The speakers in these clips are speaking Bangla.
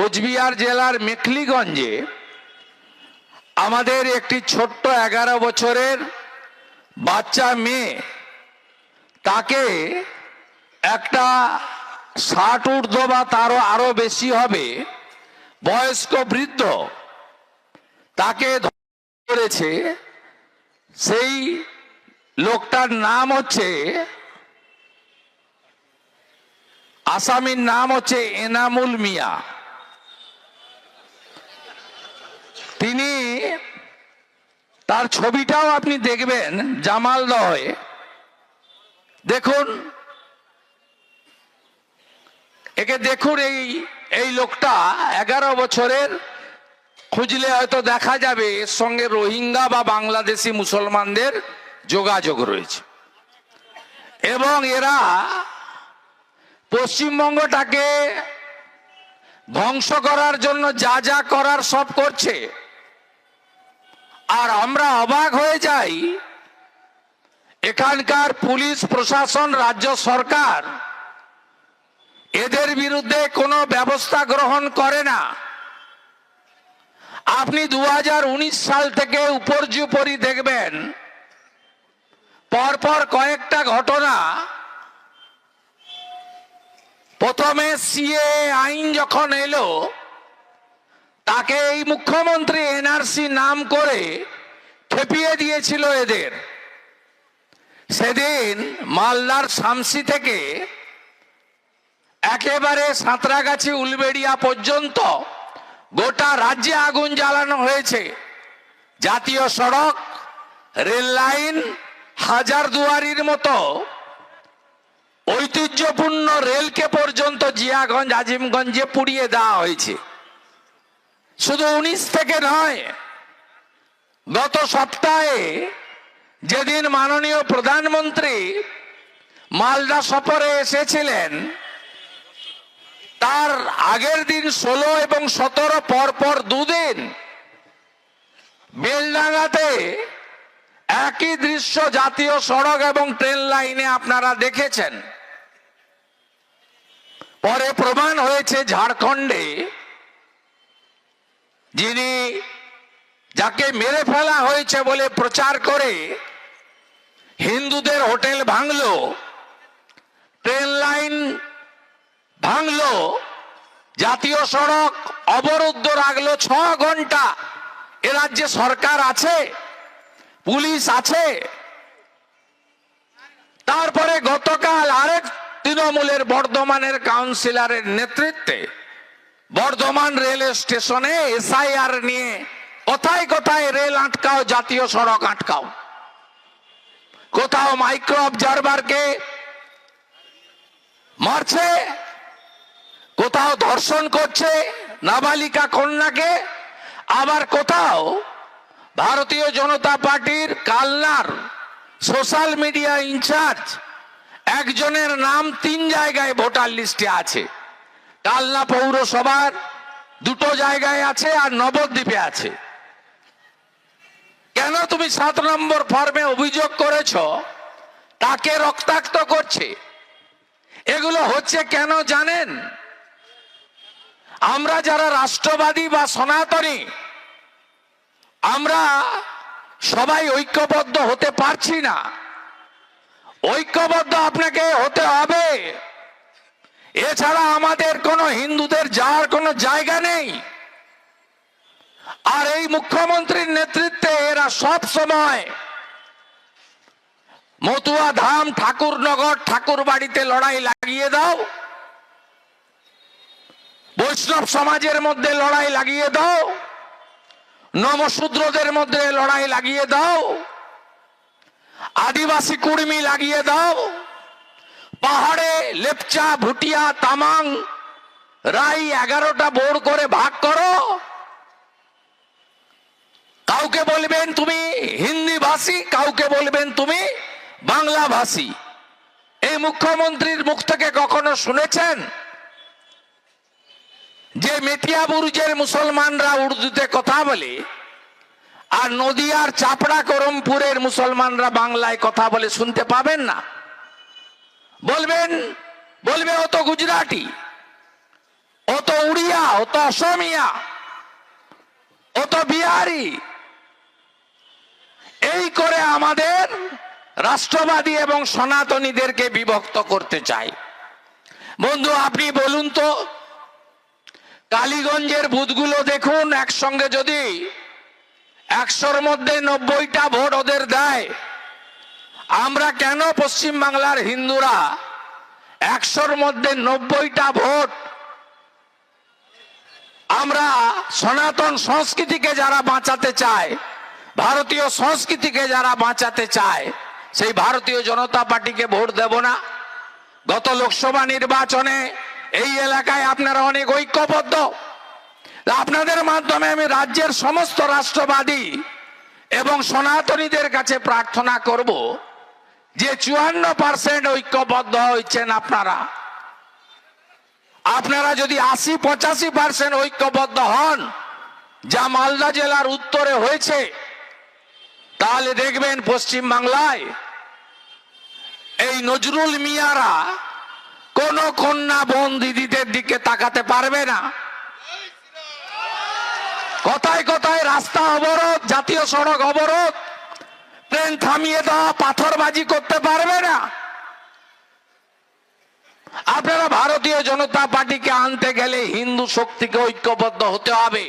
কোচবিহার জেলার মেখলিগঞ্জে আমাদের একটি ছোট্ট এগারো বছরের বাচ্চা মেয়ে, তাকে একটা ষাট ঊর্ধ্ব বা তারও আরও বেশি হবে বয়স্ক বৃদ্ধ তাকে করেছে সেই লোকটার নাম হচ্ছে, আসামির নাম হচ্ছে এনামুল মিয়া। তিনি তার ছবিটাও আপনি দেখবেন জামালদহে দেখুন, একে দেখুন এই এই লোকটা, এগারো বছরের, খুঁজলে হয়তো দেখা যাবে, এর সঙ্গে রোহিঙ্গা বা বাংলাদেশি মুসলমানদের যোগাযোগ রয়েছে। এবং এরা পশ্চিমবঙ্গটাকে ধ্বংস করার জন্য যা যা করার সব করছে। আর আমরা অবাক হয়ে যাই। এখানকার পুলিশ, প্রশাসন, রাজ্য সরকার এদের বিরুদ্ধে কোনো ব্যবস্থা গ্রহণ করে না। আপনি দু হাজার উনিশ সাল থেকে উপর্যুপরি দেখবেন, পরপর কয়েকটা ঘটনা। প্রথমে সিএ আইন যখন এলো তাকে এই মুখ্যমন্ত্রী এনআরসি নাম করে খেপিয়ে দিয়েছিল এদের। সেদিন মালদার শামসি থেকে একেবারে সাঁতরাগাছি উলবেড়িয়া পর্যন্ত গোটা রাজ্যে আগুন জ্বালানো হয়েছে। জাতীয় সড়ক, রেল লাইন, হাজার দুয়ারির মতো ঐতিহ্যপূর্ণ রেলকে পর্যন্ত জিয়াগঞ্জ, আজিমগঞ্জে পুড়িয়ে দেওয়া হয়েছে। শুধু উনিশ থেকে নয়, গত সপ্তাহে যেদিন মাননীয় প্রধানমন্ত্রী মালদা সফরে এসেছিলেন, তার আগের দিন ষোলো এবং সতেরো পর পর দুদিন বেলডাঙ্গাতে একই দৃশ্য জাতীয় সড়ক এবং ট্রেন লাইনে আপনারা দেখেছেন। পরে প্রমাণ হয়েছে ঝাড়খণ্ডে যিনি যাকে মেরে ফেলা হয়েছে বলে প্রচার করে হিন্দুদের হোটেল ভাঙল, ট্রেন লাইন ভাঙল, জাতীয় সড়ক অবরুদ্ধ রাখল ছ ঘণ্টা। এ রাজ্যে সরকার আছে? পুলিশ আছে? তারপরে গতকাল আরেক তৃণমূলের বর্ধমানের কাউন্সিলরের নেতৃত্বে বর্ধমান রেল স্টেশনে এসআইআর নিয়ে কোথায় কোথায় রেল আটকাও, জাতীয় সড়ক আটকাও। কোথাও মাইক্রো অবজারভারকে মারছে, কোথাও ধর্ষণ করছে নাবালিকা কন্যাকে, আবার কোথাও ভারতীয় জনতা পার্টির কালনার সোশ্যাল মিডিয়া ইনচার্জ একজনের নাম তিন জায়গায় ভোটার লিস্টে আছে। কালনা পৌরসভার দুটো জায়গায় আছে আর নবদ্বীপে আছে। কেন তুমি সাত নম্বর ফর্মে অভিযোগ করেছ? তাকে রক্তাক্ত করছে। এগুলো হচ্ছে কেন জানেন? আমরা যারা রাষ্ট্রবাদী বা সনাতনী, আমরা সবাই ঐক্যবদ্ধ হতে পারছি না। ঐক্যবদ্ধ আপনাকে হতে হবে। এছাড়া আমাদের কোনো হিন্দুদের যাওয়ার কোনো জায়গা নেই। আর এই মুখ্যমন্ত্রীর নেতৃত্বে এরা সব সময় মতুয়া ধাম, ঠাকুরনগর ঠাকুর বাড়িতে লড়াই লাগিয়ে দাও। বৈষ্ণব সমাজের মধ্যে লড়াই লাগিয়ে দাও। নমশূদ্রদের মধ্যে লড়াই লাগিয়ে দাও। আদিবাসী কুর্মী লাগিয়ে দাও। পাহাড়ে লেপচা, ভুটিয়া, তামাং, রাই এগারোটা বোর্ড করে ভাগ করো। কাউকে বলবেন তুমি হিন্দি ভাষী কাউকে বলবেন তুমি বাংলা ভাষী এই মুখ্যমন্ত্রীর মুখ থেকে কখনো শুনেছেন? যে মেটিয়া বুরুজের মুসলমানরা উর্দুতে কথা বলে আর নদিয়ার চাপড়া করমপুরের মুসলমানরা বাংলায় কথা বলে শুনতে পাবেন না? বলবেন, বলবে অত গুজরাটি ও উড়িয়া, অত অসমিয়া ও তো বিহারি। এই করে আমাদের রাষ্ট্রবাদী এবং সনাতনীদেরকে বিভক্ত করতে চাই। বন্ধু, আপনি বলুন তো, কালীগঞ্জের বুথগুলো দেখুন একসঙ্গে যদি। একশোর মধ্যে নব্বইটা ভোট ওদের দেয়। আমরা কেন পশ্চিম বাংলার হিন্দুরা একশোর মধ্যে নব্বইটা ভোট? আমরা সনাতন সংস্কৃতিকে যারা বাঁচাতে চায়, ভারতীয় সংস্কৃতিকে যারা বাঁচাতে চায়, সেই ভারতীয় জনতা পার্টিকে ভোট দেব না। গত লোকসভা নির্বাচনে এই এলাকায় আপনারা অনেক ঐক্যবদ্ধ। আপনাদের মাধ্যমে আমি রাজ্যের সমস্ত রাষ্ট্রবাদী এবং সনাতনীদের কাছে প্রার্থনা করব যে চুয়ান্ন পার্সেন্ট ঐক্যবদ্ধ হয়েছেন আপনারা। আপনারা যদি আশি পঁচাশি পার্সেন্ট ঐক্যবদ্ধ হন, যা মালদা জেলার উত্তরে হয়েছে, তাহলে দেখবেন পশ্চিম বাংলায় এই নজরুল মিয়ারা কোন কন্যা বোন দিদিদের দিকে তাকাতে পারবে না। কথায় কথায় রাস্তা অবরোধ, জাতীয় সড়ক অবরোধ ট্রেন থামিয়ে দেওয়া পাথরবাজি করতে পারবে না। আপনারা ভারতীয় জনতা পার্টিকে আনতে গেলে হিন্দু শক্তিকে ঐক্যবদ্ধ হতে হবে।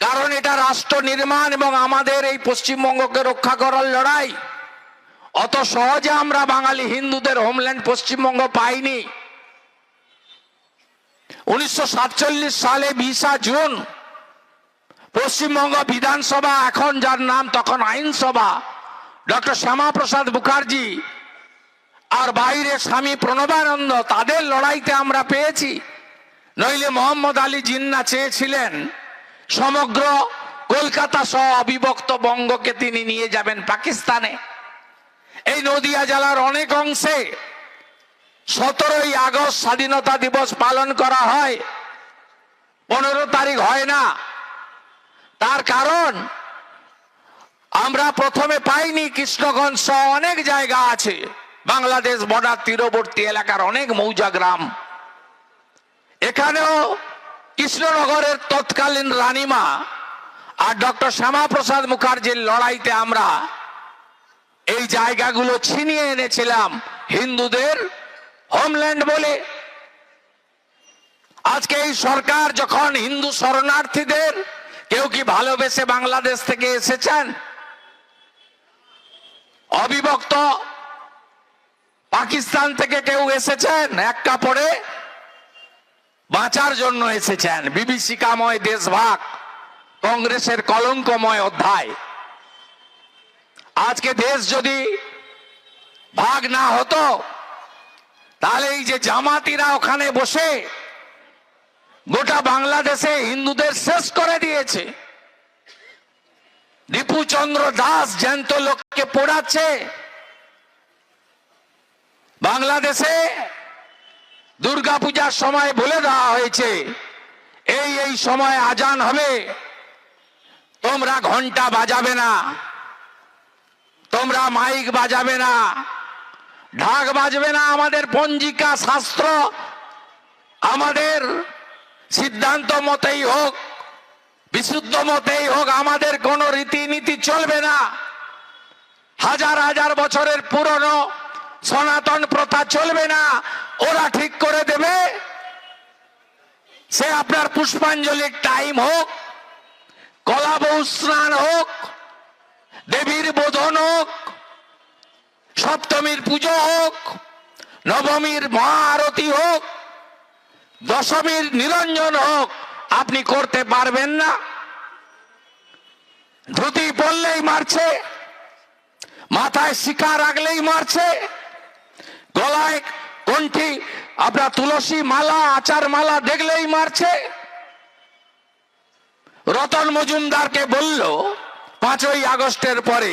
কারণ এটা রাষ্ট্র নির্মাণ এবং আমাদের এই পশ্চিমবঙ্গকে রক্ষা করার লড়াই। অত সহজে আমরা বাঙালি হিন্দুদের হোমল্যান্ড পশ্চিমবঙ্গ পাইনি। উনিশশো সাতচল্লিশ সালে বিশা জুন পশ্চিমবঙ্গ বিধানসভা, এখন যার নাম তখন আইনসভা, ডক্টর শ্যামাপ্রসাদ মুখার্জি আর বাইরে স্বামী প্রণবানন্দ, তাদের লড়াইতে আমরা পেয়েছি। নইলে মোহাম্মদ আলী জিন্না চেয়েছিলেন সমগ্র কলকাতা সহ অবিভক্ত বঙ্গকে তিনি নিয়ে যাবেন পাকিস্তানে। এই নদিয়া জেলার অনেক অংশে সতেরোই আগস্ট স্বাধীনতা দিবস পালন করা হয়। পনেরো তারিখ হয় না। তার কারণ, আমরা প্রথমে পাইনি কৃষ্ণগঞ্জ সহ অনেক জায়গা আছে। বাংলাদেশ বর্ডার তীরবর্তী এলাকার অনেক মৌজা গ্রাম। এখানেও কৃষ্ণনগরের তৎকালীন রানীমা আর ডক্টর শ্যামাপ্রসাদ মুখার্জির লড়াইতে আমরা এই জায়গাগুলো ছিনিয়ে এনেছিলাম হিন্দুদের হোমল্যান্ড বলে। আজকে এই সরকার যখন হিন্দু শরণার্থীদের কেউ কি ভালোবেসে বাংলাদেশ থেকে এসেছেন? অবিভক্ত পাকিস্তান থেকে কেউ এসেছেন? এক কাপড়ে বাঁচার জন্য এসেছেন। বিভীষিকাময় দেশভাগ, কংগ্রেসের কলঙ্কময় অধ্যায়। আজকে দেশ যদি ভাগ না হতো, তাহলে এই যে জামাতিরা ওখানে বসে গোটা বাংলাদেশে হিন্দুদের শেষ করে দিয়েছে। দীপু চন্দ্র দাস জ্যান্ত লোককে পোড়াচ্ছে। বাংলাদেশে দুর্গাপূজার সময় বলে দেওয়া হয়েছে, এই এই সময় আজান হবে, তোমরা ঘণ্টা বাজাবে না, তোমরা মাইক বাজাবে না, ঢাক বাজবে না, আমাদের পঞ্জিকা শাস্ত্র, আমাদের সিদ্ধান্ত মতেই হোক বিশুদ্ধ মতেই হোক, আমাদের কোন রীতিনীতি চলবে না। হাজার হাজার বছরের পুরনো সনাতন প্রথা চলবে না, ওরা ঠিক করে দেবে। সে আপনার পুষ্পাঞ্জলির টাইম হোক, কলা বউ স্নান হোক, দেবীর বোধন হোক, সপ্তমীর পুজো হোক, নবমীর মহা আরতি হোক দশমীর নিরঞ্জন হোক, আপনি করতে পারবেন না। ধুতি পড়লেই মারছে, মাথায় শিকা রাখলেই মারছে, গলায় কণ্ঠি, আপনার তুলসী মালা, আচার মালা দেখলেই মারছে। রতন মজুমদারকে বলল, পাঁচই আগস্টের পরে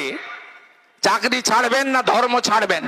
চাকরি ছাড়বেন না, ধর্ম ছাড়বেন।